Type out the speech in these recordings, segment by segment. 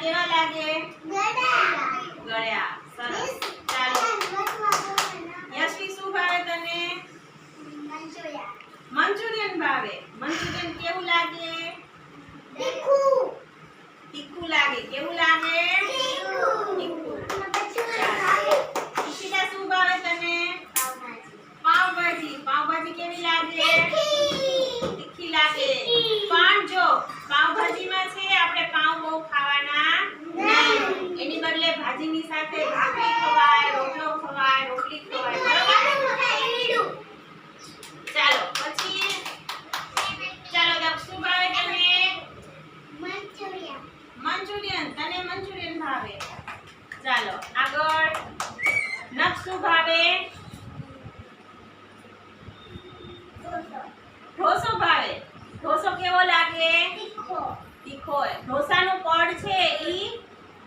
કેવા લાગે? ગળ્યા. સરસ. ચાલો. યશવી શું ભાવે તને? મંચુરિયન ભાવે. મંચુરિયન કેવું લાગે? બદલે ભાજીની સાથે ભાખરી ખવાય રોટલો ખવાય રોટલી ખવાય ચાલો પછી ચાલો શું ભાવે તને મંચુરિયન. તને મંચુરિયન ભાવે? ચાલો આગળ. નક્ષ શું ભાવે? ઢોસો. ભાવે? ઢોસો કેવો લાગે? તીખો. તીખો ઢોસા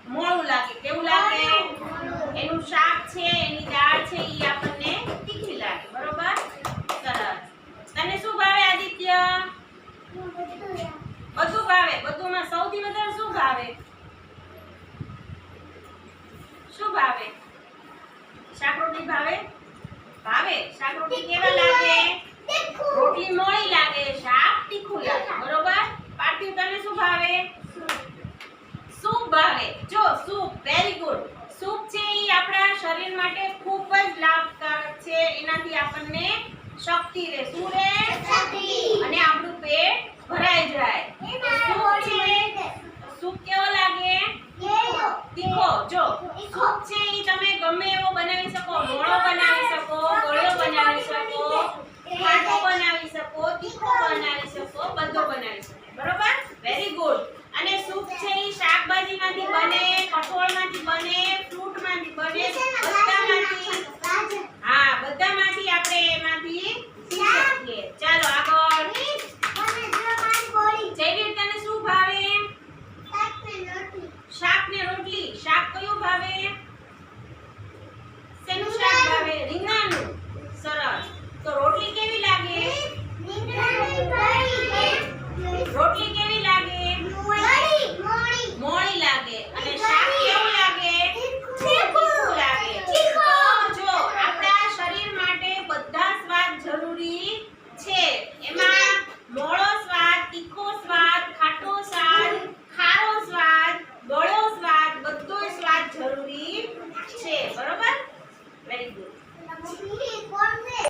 મોળું લાગે કેવું લાગે? એનું શાક છે એની દાળ છે એ આપણને તીખી લાગે બરોબર? સરસ. તને શું ભાવે આદિત્ય? બધું ભાવે બધુંમાં સૌથી વધારે શું ભાવે? શું ભાવે? શાક રોટલી ભાવે? ભાવે? શાક રોટલી કેવા લાગે? રોટલી મોળી લાગે શાક તીખું લાગે બરોબર? એનાથી આપણને શક્તિ રહે. શું રહે? અને આપણું પેટ ભરાઈ જાય. શું છે? સૂપ કેવો લાગે? તીખો. જો. સૂપ છે એ તમે ગમે એવો બનાવી